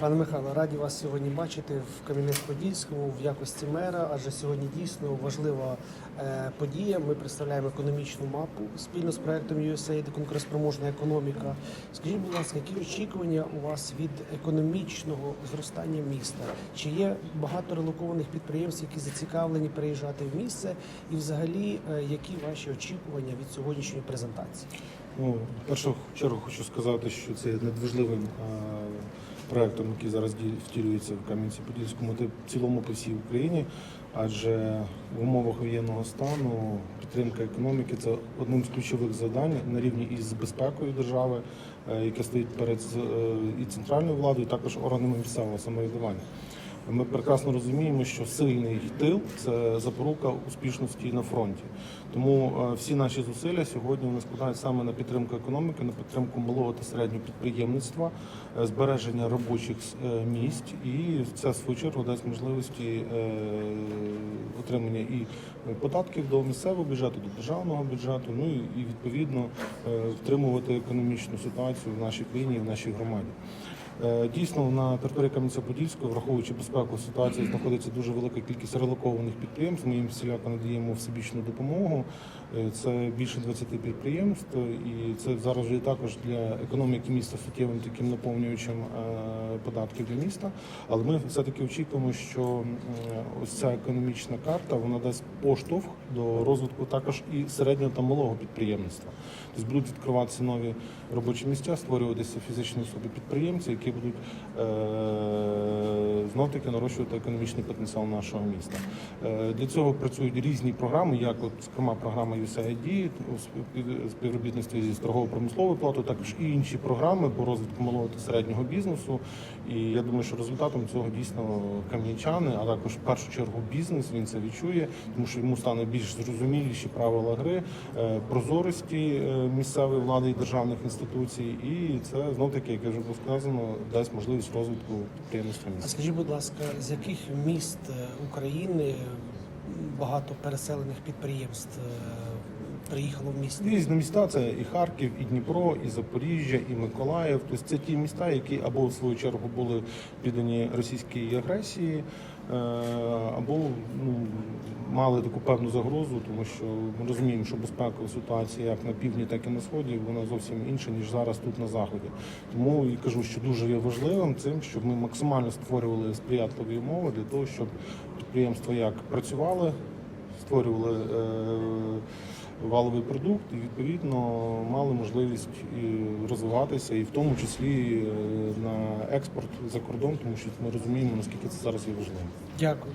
Пане Михайло, раді вас сьогодні бачити в Кам'янець-Подільському в якості мера, адже сьогодні дійсно важлива е, подія. Ми представляємо економічну мапу спільно з проектом USAID конкурентоспроможна економіка. Скажіть, будь ласка, які очікування у вас від економічного зростання міста? Чи є багато релокованих підприємств, які зацікавлені переїжджати в місце? І взагалі, е, які ваші очікування від сьогоднішньої презентації? Ну, першу чергу хочу сказати, що це надважливим е, проектом, який зараз втілюється в Кам'янці-Подільському та в цілому по всій Україні. Адже в умовах воєнного стану підтримка економіки це одним з ключових завдань на рівні із безпекою держави, е, яке стоїть перед е, і центральною владою, і також органами місцевого самоврядування. Ми прекрасно розуміємо, що сильний тил це запорука успішності на фронті. Тому е, всі наші зусилля сьогодні вони складають саме на підтримку економіки, на підтримку малого та середнього підприємництва, е, збереження робочих е, місць, і це в свою чергу дасть можливості отримання і податків до місцевого бюджету, до державного бюджету. Ну і відповідно втримувати економічну ситуацію в нашій країні і в нашій громаді. Е, Дійсно, на території Кам'янця-Подільського, враховуючи безпеку ситуації, знаходиться дуже велика кількість релокованих підприємств. Ми їм всіляко надаємо всебічну допомогу. Е, Це більше 20 підприємств, і це зараз вже також для економіки міста суттєвим таким наповнюючим е, податків для міста. Але ми все-таки очікуємо, що ось ця економічна карта вона дасть поштовх до розвитку також і середнього та малого підприємництва. Тобто будуть відкриватися нові робочі місця, створюватися фізичні особи підприємці, які будуть е, знов таки нарощувати економічний потенціал нашого міста. Е, для цього працюють різні програми, як от, зокрема програма USAID у спів- співробітництві зі торгово-промисловою платою, також і інші програми по розвитку малого та середнього бізнесу. І я думаю, що результатом цього дійсно кам'янчани, а також в першу чергу бізнес він це відчує, тому що йому стане більш зрозуміліші правила гри, е, прозорості е, місцевої влади і державних інституцій. І це знов таки, як я вже було сказано, дасть можливість розвитку підприємництва А скажіть, будь ласка, з яких міст е, України багато переселених підприємств е, приїхало в місто? Різні міста це і Харків, і Дніпро, і Запоріжжя, і Миколаїв. Тобто це ті міста, які або в свою чергу були піддані російській агресії, е, або ну, мали таку певну загрозу, тому що ми розуміємо, що безпекова ситуація як на півдні, так і на сході, вона зовсім інша ніж зараз тут на заході. Тому і кажу, що дуже є важливим цим, щоб ми максимально створювали сприятливі умови для того, щоб підприємства як працювали, створювали. Е, валовий продукт і відповідно мали можливість і розвиватися, і в тому числі е, на експорт за кордон, тому що ми розуміємо наскільки це зараз є важливо. Дякую.